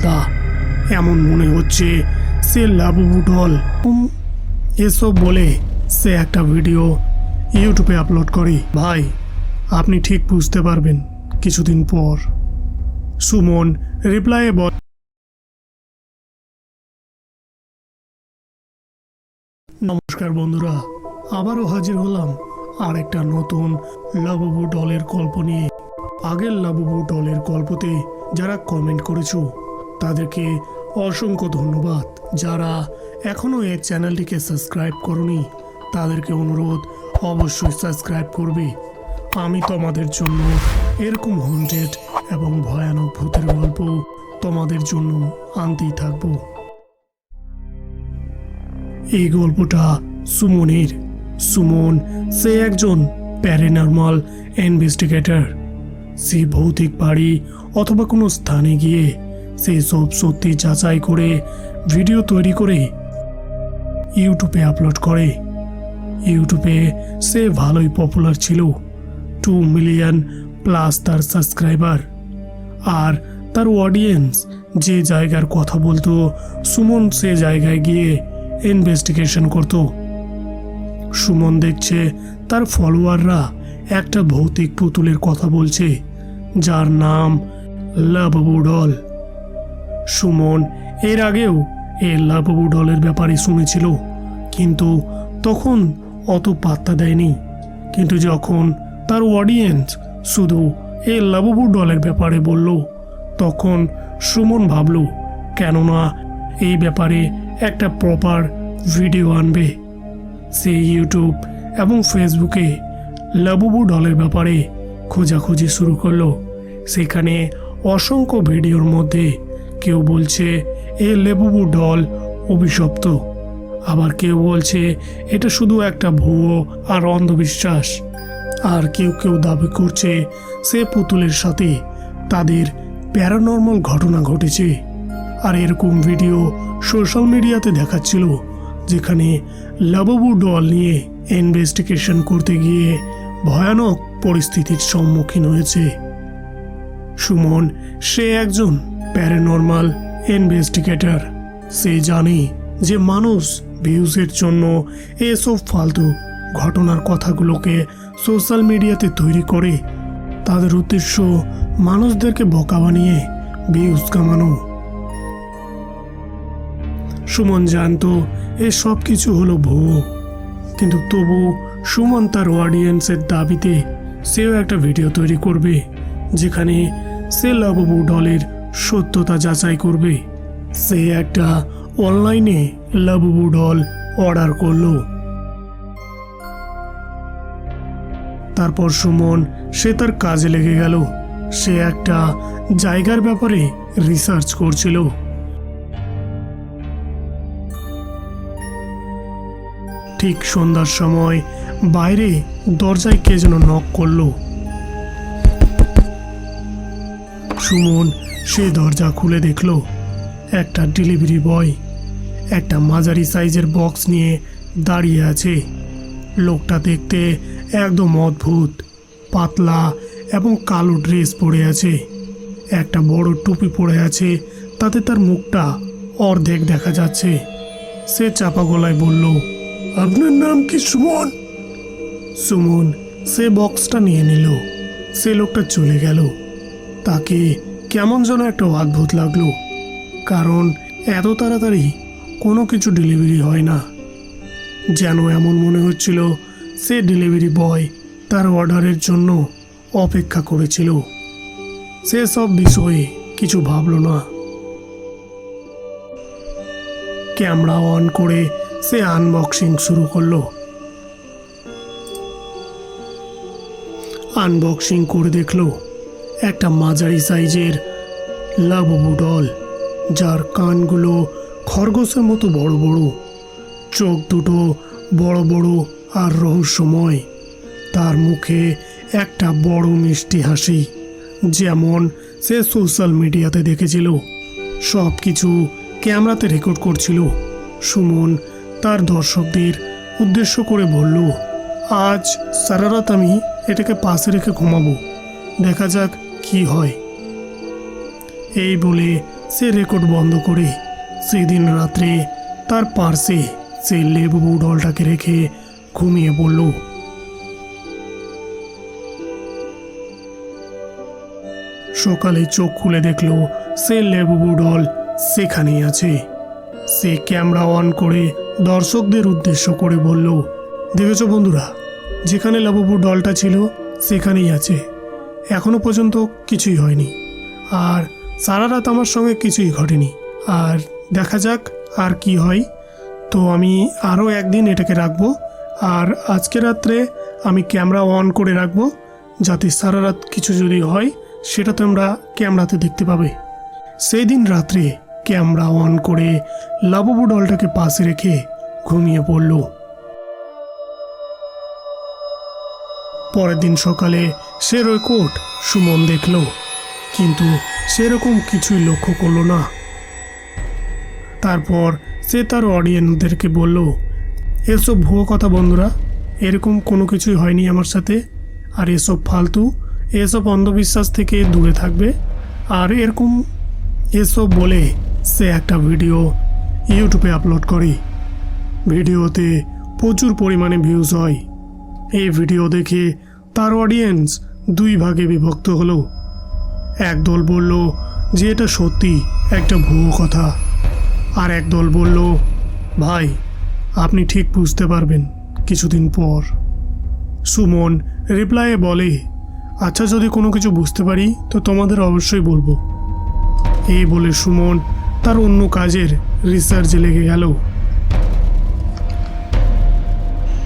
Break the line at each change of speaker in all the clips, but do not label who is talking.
আলাদা এমন মনে হচ্ছে সে লাবুবু ডল এসব বলে সে একটা ভিডিও ইউটিউবে আপলোড করে। ভাই, আপনি ঠিক বুঝতে পারবেন কিছুদিন পর। সুমন রিপ্লাইয়ে বল নমস্কার বন্ধুরা, আবারও হাজির হলাম আর একটা নতুন লাবুবু ডলের গল্প নিয়ে। আগের লাবুবু ডলের গল্পতে যারা কমেন্ট করেছ তাদেরকে অসংখ্য ধন্যবাদ। যারা এখনও এই চ্যানেলটিকে সাবস্ক্রাইব করনি, তাদেরকে অনুরোধ অবশ্যই সাবস্ক্রাইব করবে। আমি তোমাদের জন্য এরকম হন্টেড এবং ভয়ানক ভূতের গল্প তোমাদের জন্য আনতেই থাকব। এই গল্পটা সুমনের। সুমন, সে একজন প্যারানর্মাল ইনভেস্টিগেটর। সে ভৌতিক বাড়ি অথবা কোনো স্থানে গিয়ে সেই সব সত্যি যাচাই করে ভিডিও তৈরি করে ইউটিউবে আপলোড করে। ইউটিউবে সে ভালোই পপুলার ছিল। টু মিলিয়ন প্লাস তার সাবস্ক্রাইবার আর তার অডিয়েন্স যে জায়গার কথা বলতো, সুমন সে জায়গায় গিয়ে ইনভেস্টিগেশন করত। সুমন দেখছে তার ফলোয়াররা একটা ভৌতিক পুতুলের কথা বলছে, যার নাম লাববু ডল। সুমন এর আগেও এই লাববু ডলের ব্যাপারে শুনেছিল, কিন্তু তখন অত পাত্তা দেয়নি। কিন্তু যখন তার অডিয়েন্স শুধু এই লাববু ডলের ব্যাপারে বলল, তখন সুমন ভাবল, কেননা এই ব্যাপারে একটা প্রপার ভিডিও আনবে। সে ইউটিউব এবং ফেসবুকে লাবুবু ডলের ব্যাপারে খোঁজাখুঁজি শুরু করল। সেখানে অসংখ্য ভিডিওর মধ্যে কেউ বলছে, এ লেবুবু ডল অভিশপ্ত। আবার কেউ বলছে, এটা শুধু একটা ভুয়ো আর অন্ধবিশ্বাস। আর কেউ কেউ দাবি করছে, সে পুতুলের সাথে তাদের প্যারানর্মাল ঘটনা ঘটেছে। আর এরকম ভিডিও সোশ্যাল মিডিয়াতে দেখাচ্ছিল, যেখানে লাববু ডল নিয়ে ইনভেস্টিগেশন করতে গিয়ে ভয়ানক পরিস্থিতির সম্মুখীন হয়েছে। সুমন, সে একজন প্যারানর্মাল ইনভেস্টিগেটর। সে জানে যে মানুষ ভিউজের জন্য এসব ফালতু ঘটনার কথাগুলোকে সোশ্যাল মিডিয়াতে তৈরি করে। তাদের উদ্দেশ্য মানুষদেরকে বোকা বানিয়ে ভিউজ কামানো। সুমন জানতো এই সব কিছু হলো ভুয়ো। কিন্তু তবু সুমন তার অডিয়েন্সের দাবিতে সেও একটা ভিডিও তৈরি করবে, যেখানে সে লাববু ডলের সত্যতা যাচাই করবে। সে একটা অনলাইনে লাববু ডল অর্ডার করল। তারপর সুমন, সে তার কাজে লেগে গেল। সে একটা জায়গার ব্যাপারে রিসার্চ করছিল। ঠিক সন্ধ্যার সময় বাইরে দরজায় কে যেন নক করল। সুমন সে দরজা খুলে দেখল, একটা ডেলিভারি বয়, একটা মাঝারি সাইজের বক্স নিয়ে দাঁড়িয়ে আছে। লোকটা দেখতে একদম অদ্ভুত, পাতলা এবং কালো ড্রেস পরে আছে। একটা বড় টুপি পরে আছে, তাতে তার মুখটা অর্ধেক দেখা যাচ্ছে। সে চাপা গলায় বলল, আপনার নাম কি সুমন? সুমন সে বক্সটা নিয়ে নিল। সে লোকটা চলে গেল। তাকে কেমন যেন একটা অদ্ভুত লাগল। কারণ এত তাড়াতাড়ি কোনো কিছু ডেলিভারি হয় না। যেন এমন মনে হচ্ছিল সে ডেলিভারি বয় তার অর্ডারের জন্য অপেক্ষা করেছিল। সে সব বিষয়ে কিছু ভাবল না। ক্যামেরা অন করে সে আনবক্সিং শুরু করল। আনবক্সিং করে দেখল একটা মাঝারি সাইজের লাববু ডল, যার কানগুলো খরগোশের মতো বড় বড়। চোখ দুটো বড় বড় আর রহস্যময়। তার মুখে একটা বড় মিষ্টি হাসি, যেমন সে সোশ্যাল মিডিয়াতে দেখেছিল। সব কিছু ক্যামেরাতে রেকর্ড করছিল। সুমন তার দর্শকদের উদ্দেশ্য করে বলল, আজ সারা রাত আমি এটাকে পাশে রেখে ঘুমাবো। দেখা যাক কি হয়? এই বলে সে রেকর্ড বন্ধ করে সেদিন রাত্রে তার পার্সে সে লেবু ডলটাকে রেখে ঘুমিয়ে পড়ল। সকালে চোখ খুলে দেখল সে লেবু ডল সেখানেই আছে। সে ক্যামেরা অন করে দর্শকদের উদ্দেশ্য করে বলল, দেখেছ বন্ধুরা, যেখানে লাবুবু ডলটা ছিল, সেখানেই আছে। এখনও পর্যন্ত কিছুই হয়নি। আর সারা রাত আমার সঙ্গে কিছুই ঘটেনি। আর দেখা যাক আর কি হয়। তো আমি আরও একদিন এটাকে রাখব। আর আজকে রাত্রে আমি ক্যামেরা অন করে রাখব। যাতে সারা রাত কিছু যদি হয়, সেটা তোমরা ক্যামেরাতে দেখতে পাবে। সেই দিন রাত্রে ক্যামেরা অন করে লাবুবু ডলটাকে পাশে রেখে ঘুমিয়ে পড়ল। পরের দিন সকালে সে রেকর্ড সুমন দেখল, কিন্তু সেরকম কিছুই লক্ষ্য করল না। তারপর সে তার অডিয়েন্সদেরকে বলল, এসব ভুয়ো কথা বন্ধুরা, এরকম কোনো কিছুই হয়নি আমার সাথে, আর এসব ফালতু, এসব অন্ধবিশ্বাস থেকে দূরে থাকবে, আর এরকম এসব বলে সে একটা ভিডিও ইউটিউবে আপলোড করে। ভিডিওতে প্রচুর পরিমাণে ভিউজ হয়। এই ভিডিও দেখে তার অডিয়েন্স দুই ভাগে বিভক্ত হলো। একদল বলল যে এটা সত্যি, একটা ভুয়ো কথা। আর একদল বলল, ভাই, আপনি ঠিক বুঝতে পারবেন কিছুদিন পর। সুমন রিপ্লাইয়ে বলে আচ্ছা যদি কোনো কিছু বুঝতে পারি, তো তোমাদের অবশ্যই বলব। এই বলে সুমন তার অন্য কাজের রিসার্চে লেগে গেল।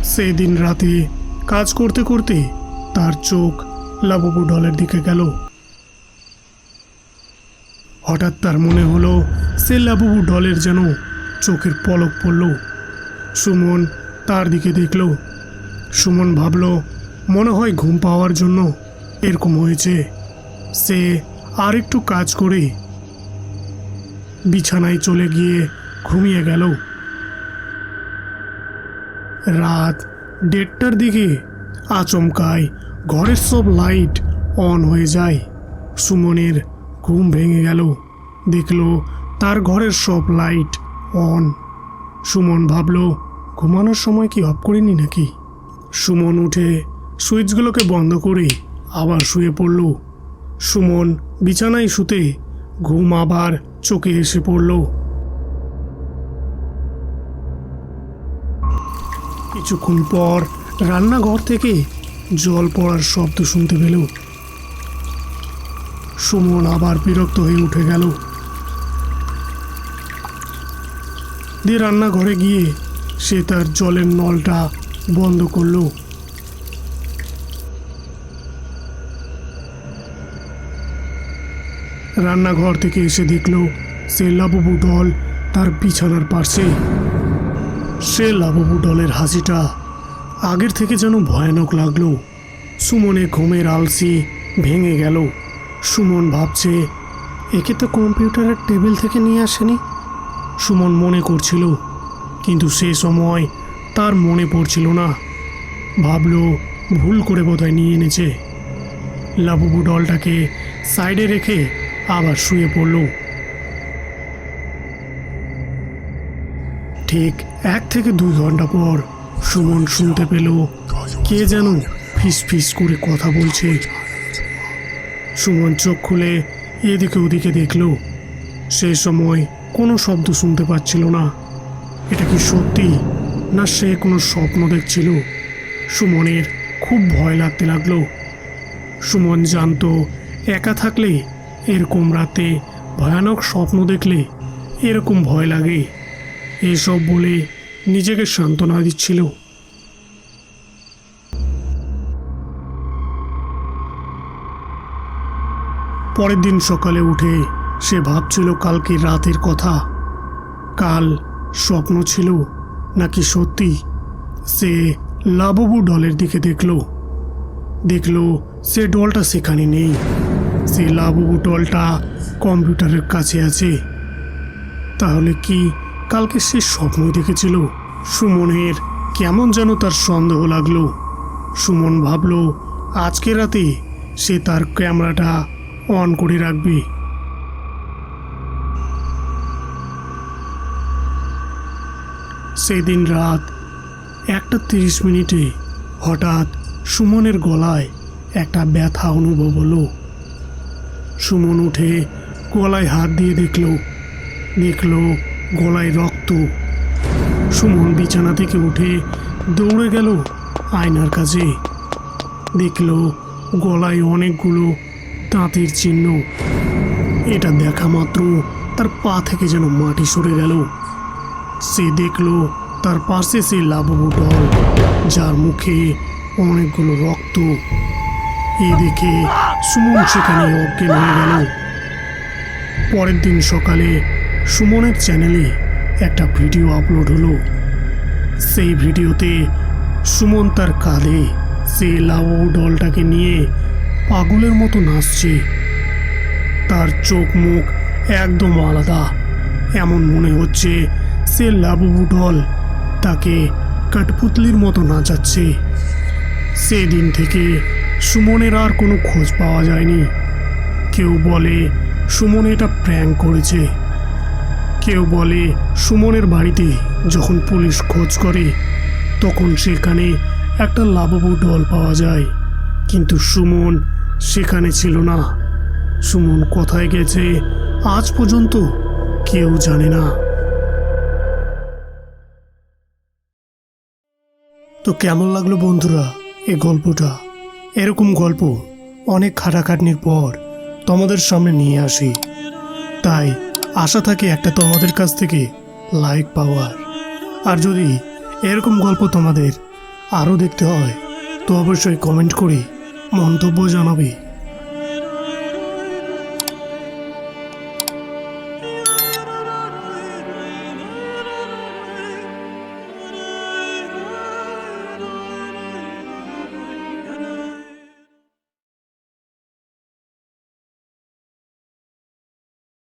সেই দিন রাতে কাজ করতে করতে তার চোখ লাবুবু ডলের দিকে গেল। হঠাৎ তার মনে হলো, সে লাবুবু ডলের যেন চোখের পলক পড়ল। সুমন তার দিকে দেখল। সুমন ভাবল, মনে হয় ঘুম পাওয়ার জন্য এরকম হয়েছে। সে আর একটু কাজ করে বিছানায় চলে গিয়ে ঘুমিয়ে গেল। রাত দেড়টার দিকে আচমকায় ঘরের সব লাইট অন হয়ে যায়। সুমনের ঘুম ভেঙে গেল। দেখল তার ঘরের সব লাইট অন। সুমন ভাবল, ঘুমানোর সময় কি অফ করিনি নাকি? সুমন উঠে সুইচগুলোকে বন্ধ করে আবার শুয়ে পড়ল। সুমন বিছানায় শুতে ঘুম আবার চোখে এসে পড়ল। কিছুক্ষণ পর রান্নাঘর থেকে জল পড়ার শব্দ শুনতে পেল। সুমন আবার বিরক্ত হয়ে উঠে গেল। দিয়ে রান্নাঘরে গিয়ে সে তার জলের নলটা বন্ধ করল। রান্নাঘর থেকে এসে দেখল সে লাবুবু ডল তার বিছানার পাশে। সে লাবুবু ডলের হাসিটা আগের থেকে যেন ভয়ানক লাগল। সুমনে ঘুমের আলসি ভেঙে গেল। সুমন ভাবছে, একে তো কম্পিউটারের টেবিল থেকে নিয়ে আসেনি। সুমন মনে করছিল, কিন্তু সে সময় তার মনে পড়ছিল না। ভাবলো, ভুল করে বোধহয় নিয়ে এনেছে। লাবুবু ডলটাকে সাইডে রেখে আবার শুয়ে পড়ল। ঠিক এক থেকে দুই ঘণ্টা পর সুমন শুনতে পেল। কে যেন ফিস ফিস করে কথা বলছে। সুমন চোখ খুলে এদিকে ওদিকে দেখল, সে সময় কোনো শব্দ শুনতে পাচ্ছিল না। এটা কি সত্যি, না সে কোনো স্বপ্ন দেখছিল? সুমনের খুব ভয় লাগতে লাগল। সুমন জানতো, একা থাকলে এরকম রাতে ভয়ানক স্বপ্ন দেখলে এরকম ভয় লাগে। এসব বলে নিজেকে সান্ত্বনা দিচ্ছিল পরের দিন সকালে উঠে সে ভাবছিল কালকে রাতের কথা। কাল স্বপ্ন ছিল নাকি সত্যি? সে লাববু ডলের দিকে দেখল। দেখল সে ডলটা সেখানে নেই। সে লাববু ডলটা কম্পিউটারের কাছে আছে। তাহলে কি কালকে সে স্বপ্নই দেখেছিল। সুমনের কেমন যেন তার সন্দেহ লাগল। সুমন ভাবল, আজকে রাতে সে তার ক্যামেরাটা অন করে রাখবে। সেদিন রাত একটা তিরিশ মিনিটে হঠাৎ সুমনের গলায় একটা ব্যথা অনুভব হলো। সুমন উঠে গলায় হাত দিয়ে দেখল, দেখল গলায় রক্ত। সুমন বিছানা থেকে উঠে দৌড়ে গেল আয়নার কাছে। দেখল গলায় অনেকগুলো দাঁতের চিহ্ন। এটা দেখা মাত্র তার পা থেকে যেন মাটি সরে গেল। সে দেখল তার পাশে সে লাববু ডল যার মুখে অনেকগুলো রক্ত। এ দেখে সুমন সেখানে অজ্ঞান হয়ে গেল। পরের দিন সকালে সুমনের চ্যানেলে একটা ভিডিও আপলোড হলো। সেই ভিডিওতে সুমন তার কাঁধে সে লাবু ডলটাকে নিয়ে পাগলের মতো নাচছে। তার চোখ মুখ একদম আলাদা। এমন মনে হচ্ছে সে লাবুবু ডল তাকে কাঠপুতলির মতো নাচাচ্ছে। সেদিন থেকে সুমনের আর কোনো খোঁজ পাওয়া যায়নি। কেউ বলে, সুমন এটা প্র্যাঙ্ক করেছে। কেউ বলে, সুমনের বাড়িতে যখন পুলিশ খোঁজ করে, তখন সেখানে একটা লাববু ডল পাওয়া যায়। কিন্তু সুমন সেখানে ছিল না। সুমন কোথায় গেছে, আজ পর্যন্ত কেউ জানে না। তো কেমন লাগল বন্ধুরা এই গল্পটা? এরকম গল্প অনেক খাটাখাটনির পর তোমাদের সামনে নিয়ে আসি। তাই আশা থাকে একটা তোমাদের কাছ থেকে লাইক পাওয়ার। আর যদি এরকম গল্প তোমাদের আরও দেখতে হয়, তো অবশ্যই কমেন্ট করে মন্তব্য জানাবে।